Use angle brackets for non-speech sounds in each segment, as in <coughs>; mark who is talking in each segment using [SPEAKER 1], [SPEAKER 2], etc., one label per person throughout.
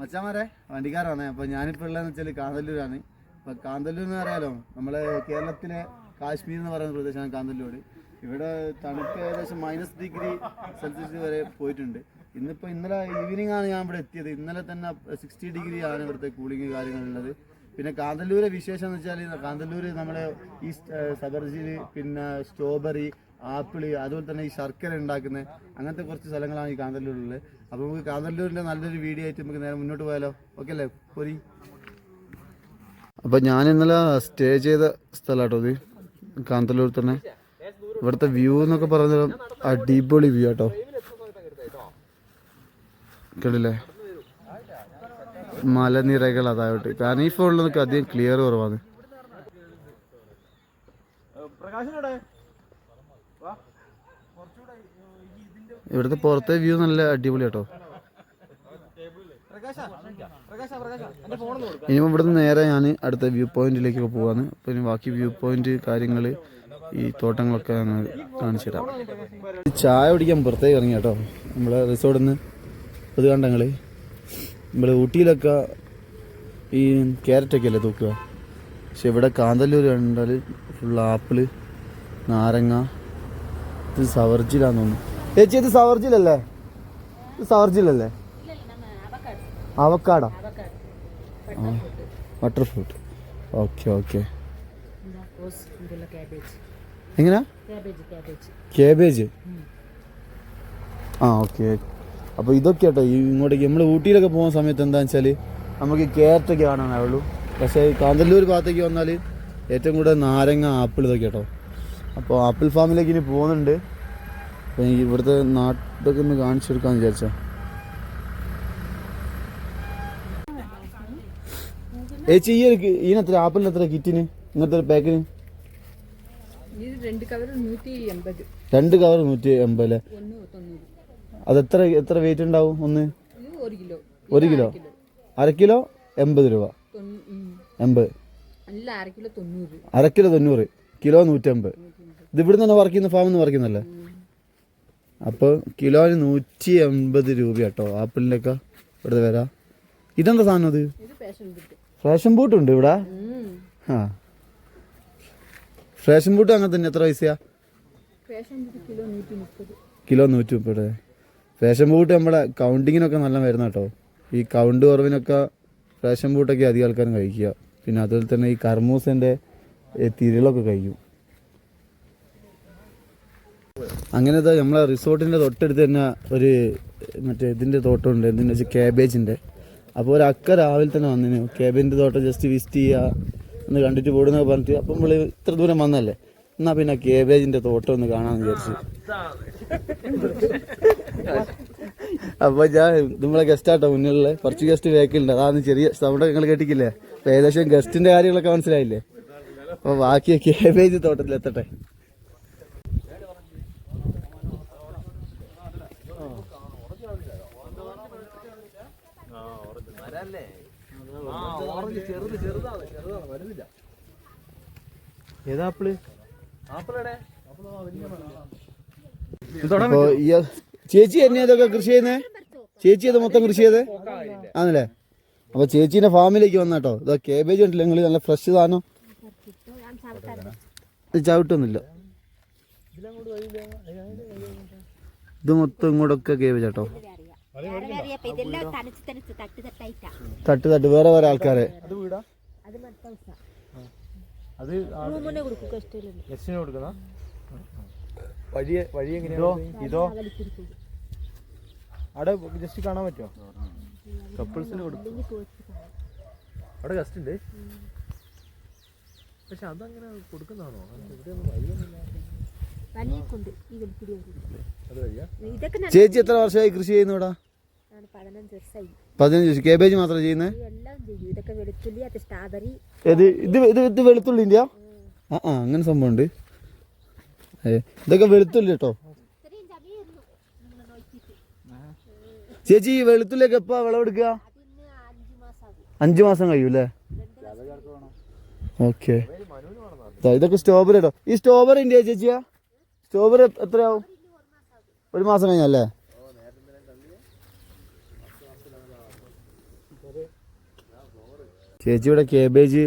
[SPEAKER 1] മച്ചാമാരെ വണ്ടിക്കാരാണ്. അപ്പോൾ ഞാനിപ്പോൾ ഉള്ളതെന്ന് വെച്ചാൽ കാന്തല്ലൂരാണ്. അപ്പോൾ കാന്തല്ലൂർ എന്ന് പറയാലോ നമ്മളെ കേരളത്തിലെ കാശ്മീർ എന്ന് പറയുന്ന പ്രദേശമാണ് കാന്തല്ലൂർ. ഇവിടെ തണുപ്പ് ഏകദേശം മൈനസ് ഡിഗ്രി സെൽഷ്യസ് വരെ പോയിട്ടുണ്ട്. ഇന്നിപ്പോ ഇന്നലെ ഈവനിങ് ആണ് ഞാൻ ഇവിടെ എത്തിയത്. ഇന്നലെ തന്നെ സിക്സ്റ്റി ഡിഗ്രി ആണ് ഇവിടുത്തെ കൂളിംഗ് കാര്യങ്ങളുള്ളത്. പിന്നെ കാന്തല്ലൂരെ വിശേഷം എന്ന് വെച്ചാൽ കാന്തല്ലൂർ നമ്മുടെ ഈ സബർജിൽ പിന്നെ സ്ട്രോബെറി ആപ്പിൾ അതുപോലെ തന്നെ ഈ ശർക്കര ഉണ്ടാക്കുന്ന അങ്ങനത്തെ കുറച്ച് സ്ഥലങ്ങളാണ് ഈ കാന്തല്ലൂരിലുള്ളത്. അപ്പോൾ നമുക്ക് കാന്തല്ലൂരിലെ നല്ലൊരു വീഡിയോ ആയിട്ട് നമുക്ക് നേരെ മുന്നോട്ട് പോയാലോ? ഓക്കെ അല്ലേ? പൊരി. അപ്പോൾ ഞാൻ ഇന്നലെ സ്റ്റേ ചെയ്ത സ്ഥലമാട്ടോ ഇത്. കാന്തല്ലൂർ തന്നെ. ഇവിടുത്തെ വ്യൂ എന്നൊക്കെ പറഞ്ഞാൽ അടിപൊളി വ്യൂ ആട്ടോ. കേട്ടില്ലേ? മലനിരകൾ അതായിട്ട്. കാരണം ഈ ഫോണിൽ നിന്നൊക്കെ അധികം ക്ലിയർ കുറവാണ്. ഇവിടുത്തെ പുറത്തെ വ്യൂ നല്ല അടിപൊളി കേട്ടോ. ഇനി ഇവിടുന്ന് നേരെ ഞാൻ അടുത്ത വ്യൂ പോയിന്റിലേക്കൊക്കെ പോവാന്ന്. അപ്പൊ ഇനി ബാക്കി വ്യൂ പോയിന്റ് കാര്യങ്ങൾ ഈ തോട്ടങ്ങളൊക്കെ ഞാൻ കാണിച്ചു തരാം. ചായ കുടിക്കാൻ പുറത്തേക്ക് ഇറങ്ങി കേട്ടോ. നമ്മളെ റിസോർട്ടിൽ നിന്ന് ഇത് കണ്ടങ്ങൾ നമ്മൾ ഊട്ടിയിലൊക്കെ ഈ ക്യാരറ്റൊക്കെ അല്ലേ തൂക്കുക. പക്ഷെ ഇവിടെ കാന്തല്ലൂർ കണ്ടാൽ ഫുൾ ആപ്പിൾ നാരങ്ങ ഇത് സവർജിലാന്ന് തോന്നുന്നു. ചേച്ചി ഇത് സവർജിലല്ലേ? ഇത് സവർജിലല്ലേ? Avocado? Butter fruit okay okay. എങ്ങനെയാ കേബേജ് ആ ഓക്കെ. അപ്പോൾ ഇതൊക്കെ കേട്ടോ ഇങ്ങോട്ടേക്ക് നമ്മൾ ഊട്ടിയിലൊക്കെ പോകുന്ന സമയത്ത് എന്താണെന്ന് വെച്ചാൽ നമുക്ക് ക്യാരറ്റൊക്കെ കാണാനാവുള്ളൂ പക്ഷേ കാന്തല്ലൂർ ഭാഗത്തേക്ക് വന്നാൽ ഏറ്റവും കൂടുതൽ നാരങ്ങ ആപ്പിൾ ഇതൊക്കെ കേട്ടോ. അപ്പോൾ ആപ്പിൾ ഫാമിലേക്ക് ഇനി പോകുന്നുണ്ട്. അപ്പോൾ എനിക്ക് ഇവിടുത്തെ നാട്ടൊക്കെ ഒന്ന് കാണിച്ചു കൊടുക്കാമെന്ന് വിചാരിച്ചാൽ ഏച്ചി ഈ ഒരു ഇതിനെത്ര ആപ്പിളിന് എത്ര കിറ്റിന്? ഇങ്ങനത്തെ ഒരു പാക്കിന്?
[SPEAKER 2] രണ്ട് കവർ നൂറ്റി എൺപത്.
[SPEAKER 1] അല്ലേ? അത് എത്ര എത്ര വെയിറ്റ് ഉണ്ടാവും ഒന്ന്?
[SPEAKER 2] ഒരു കിലോ.
[SPEAKER 1] അര കിലോ. എൺപത് രൂപ. എൺപത്.
[SPEAKER 2] അര കിലോ തൊണ്ണൂറ്.
[SPEAKER 1] കിലോ നൂറ്റമ്പത്. ഇത് ഇവിടുന്ന് തന്നെ വർക്ക് ചെയ്യുന്ന ഫാമിൽ നിന്ന് വർക്ക് ചെയ്യുന്നല്ലേ അപ്പോൾ കിലോന് നൂറ്റി എൺപത് രൂപ കേട്ടോ. ആപ്പിളിന്റെയൊക്കെ ഇവിടെ ഇവിടുത്തെ വരാ ഇതെന്താ സാധനം അത്? Fashion fruit. ഉണ്ട് ഇവിടെ? ആ. ഫാഷൻ ബൂട്ട് അങ്ങനെ തന്നെ എത്ര പൈസയാ?
[SPEAKER 2] പാഷൻ ബുട്ട് കിലോ നൂറ്റി മുപ്പത്
[SPEAKER 1] കിലോ നൂറ്റി മുപ്പത് ഫാഷൻ ബൂട്ട് നമ്മുടെ കൗണ്ടിങ്ങിനൊക്കെ നല്ല വരുന്ന കേട്ടോ. ഈ കൗണ്ട് കുറവിനൊക്കെ ഫാഷൻ ബൂട്ടൊക്കെ അധികം ആൾക്കാരും കഴിക്കുക. പിന്നെ അതുപോലെ തന്നെ ഈ കർമൂസിന്റെ തിരികളൊക്കെ കഴിക്കും. അങ്ങനത്തെ നമ്മളെ റിസോർട്ടിന്റെ തൊട്ടടുത്ത് തന്നെ ഒരു മറ്റേ ഇതിന്റെ തോട്ടമുണ്ട് എന്തിനാ വെച്ചാൽ ക്യാബേജിന്റെ അപ്പോൾ ഒരു അക്ക രാവിലെ തന്നെ വന്നിന്. ക്യാബേജിന്റെ തോട്ടം ജസ്റ്റ് വിസിറ്റ് ചെയ്യുക ഒന്ന് കണ്ടിട്ട് പോടുന്നൊക്കെ പറഞ്ഞിട്ട്. അപ്പം നമ്മൾ ഇത്ര ദൂരം വന്നല്ലേ എന്നാൽ പിന്നെ കാബേജിന്റെ തോട്ടം ഒന്ന് കാണാമെന്ന് വിചാരിച്ചു. അപ്പൊ ഞാൻ നമ്മളെ ഗസ്റ്റ് ആട്ടോ മുന്നിലുള്ള. കുറച്ച് ഗസ്റ്റ് വേക്കുണ്ട് അതാണ് ചെറിയ സൗണ്ട് നിങ്ങൾ കേട്ടിക്കില്ലേ? ഏകദേശം ഗസ്റ്റിന്റെ കാര്യങ്ങളൊക്കെ മനസ്സിലായില്ലേ? അപ്പൊ ബാക്കി കേബേജ് തോട്ടത്തിൽ അപ്പൊ ഈ ചേച്ചി എന്നെ ഇതൊക്കെ കൃഷി ചെയ്യുന്നേ? ചേച്ചി അത് മൊത്തം കൃഷി ചെയ്തേ? ആണല്ലേ? അപ്പൊ ചേച്ചീന്റെ ഫാമിലേക്ക് വന്നാട്ടോ ഇതാ കേബേജ് ഉണ്ടല്ലോ നിങ്ങൾ നല്ല ഫ്രഷ് സാധനം. ഇത് ചവിട്ടൊന്നുമില്ല. ഇത് മൊത്തം ഇങ്ങോട്ടൊക്കെ കേബേജ്
[SPEAKER 3] ആട്ടോ തട്ട്
[SPEAKER 1] തട്ട് വേറെ വേറെ ആൾക്കാരെ
[SPEAKER 4] അത് വീടാ
[SPEAKER 3] അത് മടുത്ത ദിവസം
[SPEAKER 4] അത് എസ്സിന് കൊടുക്കുന്ന? വഴി വഴി എങ്ങനെയാ ഇതോ അവിടെ ജസ്റ്റ് കാണാൻ പറ്റുമോ? കപ്പിൾസിന് കൊടുക്കും. അവിടെ ഗസ്റ്റ് ഉണ്ട് പക്ഷെ അതങ്ങനെ കൊടുക്കുന്നതാണോ?
[SPEAKER 3] ഇതൊക്കെ ഞാൻ
[SPEAKER 1] ചേച്ചി എത്ര വർഷമായി കൃഷി ചെയ്യുന്നു ഇവിടെ?
[SPEAKER 3] പതിനഞ്ച്
[SPEAKER 1] വർഷം കേബേജ് മാത്രം ചെയ്യുന്നത്
[SPEAKER 3] വെളുത്തുള്ളി
[SPEAKER 1] ഇത് ഇത് ഇത് ഇത് ഇന്ത്യ? ആ ആ അങ്ങനെ സംഭവമുണ്ട്. ഇതൊക്കെ വെളുത്തുള്ളി കേട്ടോ. ചേച്ചി ഈ വെളുത്തുള്ളിയൊക്കെ എപ്പാ വിളവെടുക്കുക?
[SPEAKER 3] അഞ്ച് മാസം ആകും
[SPEAKER 1] അഞ്ചു മാസം കഴിയൂലേ അല്ലേ ഓക്കെ ഇതൊക്കെ സ്റ്റോബറി കേട്ടോ. ഈ സ്റ്റോബറി ഇന്ത്യ ചേച്ചിയാ? സ്റ്റോബറി എത്രയാവും? ഒരു മാസം കഴിഞ്ഞല്ലേ? ചേച്ചി ഇവിടെ കേബേജ്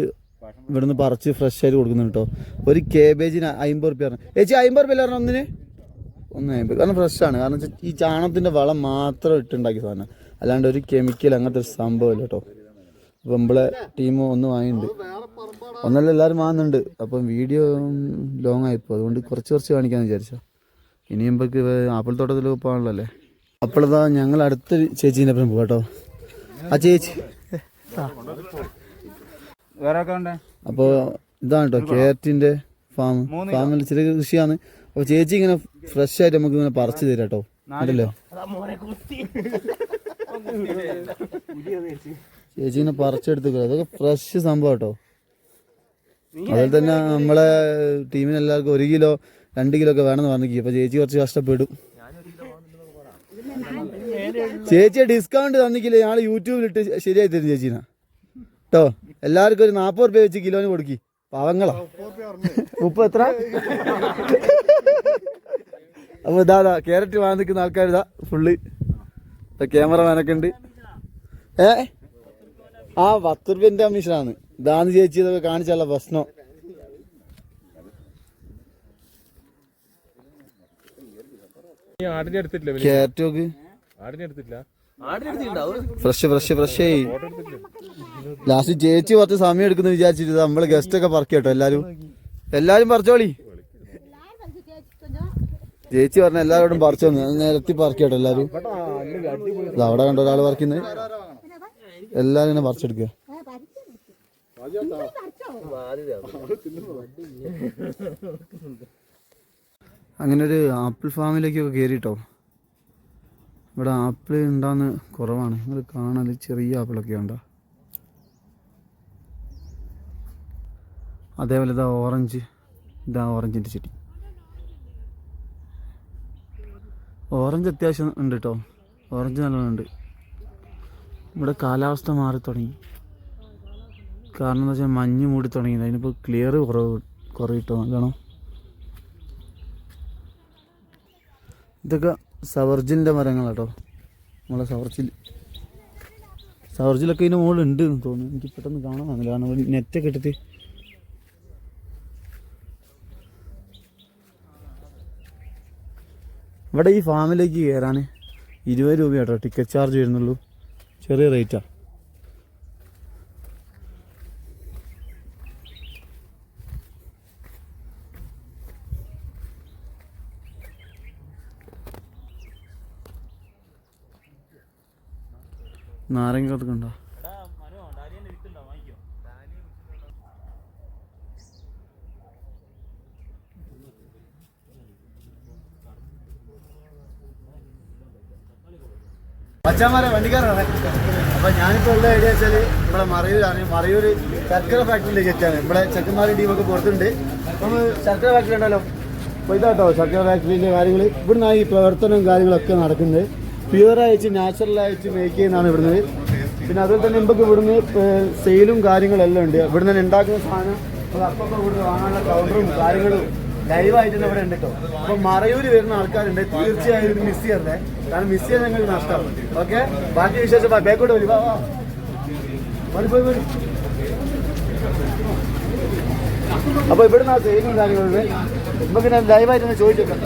[SPEAKER 1] ഇവിടുന്ന് പറിച്ച് ഫ്രഷ് ആയിട്ട് കൊടുക്കുന്നുണ്ട് കേട്ടോ ഒരു കേബേജിന് അമ്പത് റുപ്യ പറഞ്ഞു. ചേച്ചി അമ്പത് റുപ്യ പറഞ്ഞു ഒന്നിന്? ഒന്ന് അമ്പത് കാരണം ഫ്രഷ് ആണ്. കാരണം ഈ ചാണകത്തിന്റെ വളം മാത്രം ഇട്ടുണ്ടാക്കി സാധനം. അല്ലാണ്ട് ഒരു കെമിക്കൽ അങ്ങനത്തെ ഒരു സംഭവമില്ല കേട്ടോ അപ്പം നമ്മളെ ടീം ഒന്ന് വാങ്ങിയിട്ടുണ്ട് ഒന്നല്ല എല്ലാവരും വാങ്ങുന്നുണ്ട്. അപ്പം വീഡിയോ ലോങ് ആയിപ്പോ അതുകൊണ്ട് കുറച്ച് കുറച്ച് കാണിക്കാന്ന് വിചാരിച്ചോ ഇനി നമുക്ക് ആപ്പിൾ തോട്ടത്തിൽ പോകാനുള്ളല്ലേ അപ്പോഴതാ ഞങ്ങൾ അടുത്ത ചേച്ചീന്റെ ഒപ്പം പോകാം കേട്ടോ ആ ചേച്ചി. അപ്പോൾ ഇതാണ് കേട്ടോ കേരറ്റിന്റെ ഫാം ഫാമിൽ ചെറിയ കൃഷിയാണ്. അപ്പോൾ ചേച്ചി ഇങ്ങനെ ഫ്രഷ് ആയിട്ട് നമുക്ക് ഇങ്ങനെ പറിച്ചു തരാം കേട്ടോ അതല്ലോ ചേച്ചി ഇങ്ങനെ പറിച്ചെടുത്തു അതൊക്കെ ഫ്രഷ് സംഭവം കേട്ടോ അതുപോലെ തന്നെ നമ്മളെ ടീമിന് എല്ലാവർക്കും ഒരു കിലോ രണ്ട് കിലോ ഒക്കെ വേണമെന്ന് പറഞ്ഞു അപ്പൊ ചേച്ചി കുറച്ച് കഷ്ടപ്പെടും. ചേച്ചിയെ ഡിസ്കൗണ്ട് തന്നിക്കില്ല? ഞങ്ങൾ യൂട്യൂബിലിട്ട് ശരിയായി തരും ചേച്ചീന. കേട്ടോ എല്ലാവർക്കും ഒരു നാൽപ്പത് റുപ്യ വെച്ച് കിലോന് കൊടുക്കി. പാവങ്ങളാ. ഉപ്പ് എത്ര? അപ്പൊ ഇതാ ഇതാ ക്യാരറ്റ് വാങ്ങി നിൽക്കുന്ന ആൾക്കാർ ഇതാ ഫുള്ള് ക്യാമറമാനൊക്കെ ഉണ്ട്. ഏ? ആ പത്ത് റുപ്യന്റെ കമ്മീഷനാണ് ഇതാന്ന് ചേച്ചി ഇതൊക്കെ കാണിച്ചല്ല പ്രശ്നം. ക്യാരറ്റ് നോക്ക് ഫ്രഷ് ഫ്രഷ് ഫ്രഷ്. ആയി ലാസ്റ്റ് ചേച്ചി കുറച്ച് സമയം എടുക്കുന്ന വിചാരിച്ചിട്ട് നമ്മൾ ഗസ്റ്റ് ഒക്കെ പറക്കി കേട്ടോ എല്ലാരും. എല്ലാരും പറിച്ചോളി. ചേച്ചി പറഞ്ഞ എല്ലാവരോടും പറിച്ചു നിരത്തി പറിക്കും കേട്ടോ എല്ലാരും. അവിടെ കണ്ടോ ഒരാൾ പറിക്കുന്നത് എല്ലാരും ഇങ്ങനെ പറിച്ചെടുക്കുക. അങ്ങനെ ഒരു ആപ്പിൾ ഫാമിലേക്കൊക്കെ കയറിട്ടോ ഇവിടെ ആപ്പിൾ ഉണ്ടാകുന്ന കുറവാണ്. നിങ്ങൾ കാണാൻ ചെറിയ ആപ്പിളൊക്കെ ഉണ്ടോ? അതേപോലെ ഇതാ ഓറഞ്ച്. ഇതാ ഓറഞ്ചിന്റെ ചെടി. ഓറഞ്ച് അത്യാവശ്യം ഉണ്ട് കേട്ടോ ഓറഞ്ച് നല്ലോണമുണ്ട് ഇവിടെ കാലാവസ്ഥ മാറി തുടങ്ങി. കാരണം എന്താ വെച്ചാൽ മഞ്ഞ് മൂടി തുടങ്ങി അതിനിപ്പോൾ ക്ലിയർ കുറവ് കുറവിട്ടോ നല്ലോണം ഇതൊക്കെ സവർജിലിന്റെ മരങ്ങളാട്ടോ. നമ്മളെ സവർജിൽ സവർജിലൊക്കെ ഇതിന് മുകളിൽ ഉണ്ട് എന്ന് തോന്നുന്നു. എനിക്ക് പെട്ടെന്ന് കാണാൻ വന്നില്ല. കാരണം നെറ്റൊക്കെ ഇട്ടിട്ട് ഇവിടെ ഈ ഫാമിലേക്ക് കയറാൻ ഇരുപത് രൂപ കേട്ടോ ടിക്കറ്റ് ചാർജ് വരുന്നുള്ളൂ. ചെറിയ റേറ്റാ നാരങ്ങ കണ്ടോ മച്ചാമാരെ വണ്ടിക്കാരാണ്. അപ്പൊ ഞാനിപ്പോ ഉള്ള ഐഡിയ വെച്ചാൽ ഇവിടെ മറയൂരാണ്. മറയൂര് ശർക്കര ഫാക്ടറിയിലേക്ക് എത്തിയാണ് ഇവിടെ ചെക്കന്മാരും ടീമൊക്കെ പുറത്തുണ്ട്. നമ്മൾ ശർക്കര ഫാക്ടറി ഉണ്ടല്ലോ. ഇതാട്ടോ ശർക്കര ഫാക്ടറിന്റെ കാര്യങ്ങൾ ഇവിടുന്നാണ് ഈ പ്രവർത്തനവും കാര്യങ്ങളൊക്കെ നടക്കുന്നത്. പ്യുവർ അയച്ച് നാച്ചുറൽ മേക്ക് ചെയ്യുന്നതാണ് ഇവിടുന്ന്. പിന്നെ അതുപോലെ തന്നെ നമുക്ക് ഇവിടുന്ന് സെയിലും കാര്യങ്ങളെല്ലാം ഉണ്ട്. ഇവിടുന്ന് തന്നെ ഉണ്ടാക്കുന്ന സാധനം അപ്പൊ ഇവിടുന്ന് വാങ്ങാനുള്ള കൗണ്ടറും കാര്യങ്ങളും ലൈവായിട്ട് തന്നെ ഇവിടെ ഉണ്ട് കേട്ടോ അപ്പൊ മറയൂര് വരുന്ന ആൾക്കാരുണ്ട്. തീർച്ചയായും മിസ് ചെയ്യരുതേ കാരണം മിസ് ചെയ്യാൻ ഞങ്ങൾ നഷ്ടം ഓക്കെ ബാക്കി വിശേഷം ബാക്കോട്ട് വരും. പോയി പോയി. അപ്പൊ ഇവിടുന്ന് ആ സെയിലും കാര്യങ്ങളുണ്ട് നമുക്ക് ഞാൻ ലൈവായിട്ട് ഒന്ന് ചോദിച്ചേക്കാം.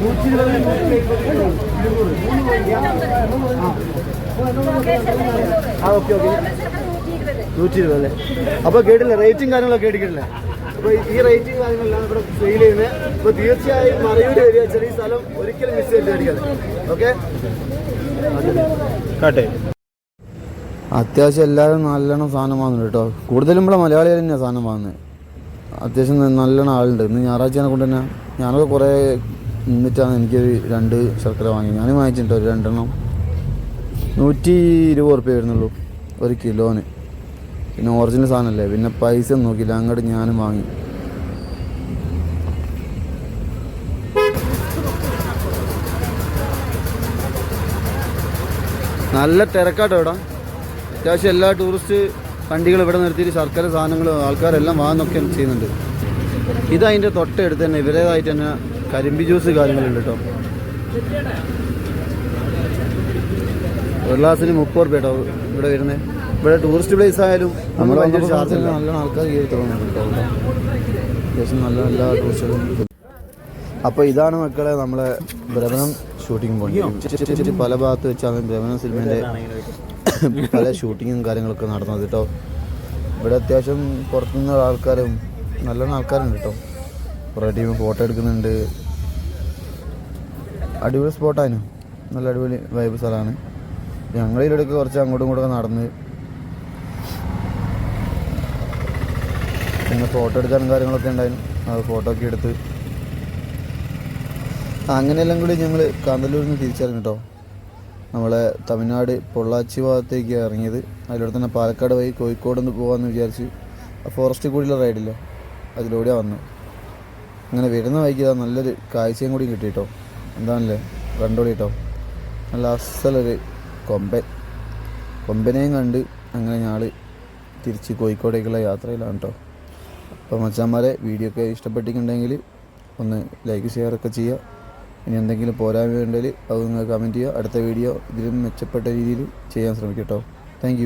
[SPEAKER 1] നൂറ്റി ഇരുപത് ആ ഓക്കെ ഓക്കെ. നൂറ്റി ഇരുപത് അല്ലേ? അപ്പോൾ കേട്ടില്ല റേറ്റും കാര്യങ്ങളൊക്കെ കേട്ടിട്ടില്ലേ? അപ്പോൾ ഈ റേറ്റും കാര്യങ്ങളെല്ലാം ഇവിടെ സെയിൽ ചെയ്യുന്നത്. അപ്പോൾ തീർച്ചയായും മറയൂർ ഏരിയ ചെറിയ സ്ഥലം ഒരിക്കലും മിസ് ചെയ്ത് ഓക്കെ?
[SPEAKER 4] കാട്ടെ.
[SPEAKER 1] അത്യാവശ്യം എല്ലാവരും നല്ലോണം സാധനം വാങ്ങുന്നുണ്ട് കേട്ടോ. കൂടുതലും ഇവിടെ മലയാളികൾ തന്നെയാണ് സാധനം വാങ്ങുന്നത് അത്യാവശ്യം നല്ലോണം ആളുണ്ട്. ഇന്ന് ഞായറാഴ്ചനെ കൊണ്ട് തന്നെ ഞാനൊക്കെ കുറേ നിന്നിട്ടാണ് എനിക്കൊരു രണ്ട് ശർക്കര വാങ്ങി. ഞാനും വാങ്ങിച്ചിട്ടുണ്ട്. ഒരു രണ്ടെണ്ണം. നൂറ്റി ഇരുപത് ഉറുപ്പ്യ വരുന്നുള്ളൂ. ഒരു കിലോന്. പിന്നെ ഒറിജിനൽ സാധനമല്ലേ പിന്നെ പൈസ ഒന്നും നോക്കിയില്ല. അങ്ങോട്ട് ഞാനും വാങ്ങി. നല്ല തിരക്കാട്ടോ ഇവിടെ. അത്യാവശ്യം എല്ലാ ടൂറിസ്റ്റ് വണ്ടികൾ ഇവിടെ നിർത്തിയിട്ട് സർക്കാർ സാധനങ്ങൾ ആൾക്കാരെല്ലാം വാങ്ങുന്നൊക്കെ ചെയ്യുന്നുണ്ട്. ഇതതിന്റെ തൊട്ടടുത്ത് തന്നെ ഇവരേതായിട്ട് തന്നെ കരിമ്പി ജ്യൂസ് കാര്യങ്ങളുണ്ട് കേട്ടോ. ഒരു ഗ്ലാസ്സിന് മുപ്പത് റുപ്യ കേട്ടോ ഇവിടെ വരുന്നത്. ഇവിടെ ടൂറിസ്റ്റ് പ്ലേസ് ആയാലും നമ്മൾ ഭയങ്കര ചാർജ് നല്ല ആൾക്കാർ. അത്യാവശ്യം നല്ല എല്ലാ ടൂറിസ്റ്റുകളും അപ്പോൾ ഇതാണ് മക്കളെ നമ്മളെ ഭ്രമണം ഷൂട്ടിംഗ് പോയിന്റ് പല ഭാഗത്ത് വെച്ചാണ് ഭ്രമണം സിനിമേന്റെ <coughs> പല ഷൂട്ടിങ്ങും കാര്യങ്ങളൊക്കെ നടന്നത് കേട്ടോ. ഇവിടെ അത്യാവശ്യം പുറത്തുനിന്ന് ആൾക്കാരും നല്ല ആൾക്കാരുണ്ട് കേട്ടോ. കുറേ ടീം ഫോട്ടോ എടുക്കുന്നുണ്ട്. അടിപൊളി സ്പോട്ടായിരുന്നു നല്ല അടിപൊളി വൈബ് സ്ഥലമാണ്. ഞങ്ങളിലൂടെയൊക്കെ കുറച്ച് അങ്ങോട്ടും ഇങ്ങോട്ടൊക്കെ നടന്ന് പിന്നെ ഫോട്ടോ എടുക്കാനും കാര്യങ്ങളൊക്കെ ഉണ്ടായിരുന്നു. അത് ഫോട്ടോ ഒക്കെ എടുത്ത്. അങ്ങനെയെല്ലാം കൂടി ഞങ്ങൾ കാന്തല്ലൂരിൽ നിന്ന് തിരിച്ചറിഞ്ഞു കേട്ടോ. നമ്മളെ തമിഴ്നാട് പൊള്ളാച്ചി ഭാഗത്തേക്ക് ഇറങ്ങിയത്. അതിലൂടെ തന്നെ പാലക്കാട് വഴി കോഴിക്കോട് നിന്ന് പോകാമെന്ന് വിചാരിച്ച് ആ ഫോറസ്റ്റ് കൂടിയുള്ള റൈഡില്ല അതിലൂടെയാണ് വന്നു. അങ്ങനെ വരുന്ന വഴിക്ക് നല്ലൊരു കാഴ്ചയും കൂടി കിട്ടി കേട്ടോ എന്താണല്ലേ? കണ്ടോളി കേട്ടോ നല്ല അസലൊരു കൊമ്പൻ. കൊമ്പനെയും കണ്ട് അങ്ങനെ ഞങ്ങൾ തിരിച്ച് കോഴിക്കോടേക്കുള്ള യാത്രയിലാണ് കേട്ടോ അപ്പോൾ മച്ചാന്മാരെ വീഡിയോ ഒക്കെ ഇഷ്ടപ്പെട്ടിട്ടുണ്ടെങ്കിൽ ഒന്ന് ലൈക്ക് ഷെയർ ഒക്കെ ചെയ്യുക. ഇനി എന്തെങ്കിലും പോരായ്മ ഉണ്ടെങ്കിൽ അത് നിങ്ങൾ കമന്റ് ചെയ്യുക. അടുത്ത വീഡിയോ ഇതിലും മെച്ചപ്പെട്ട രീതിയിൽ ചെയ്യാൻ ശ്രമിക്കട്ടോ. താങ്ക്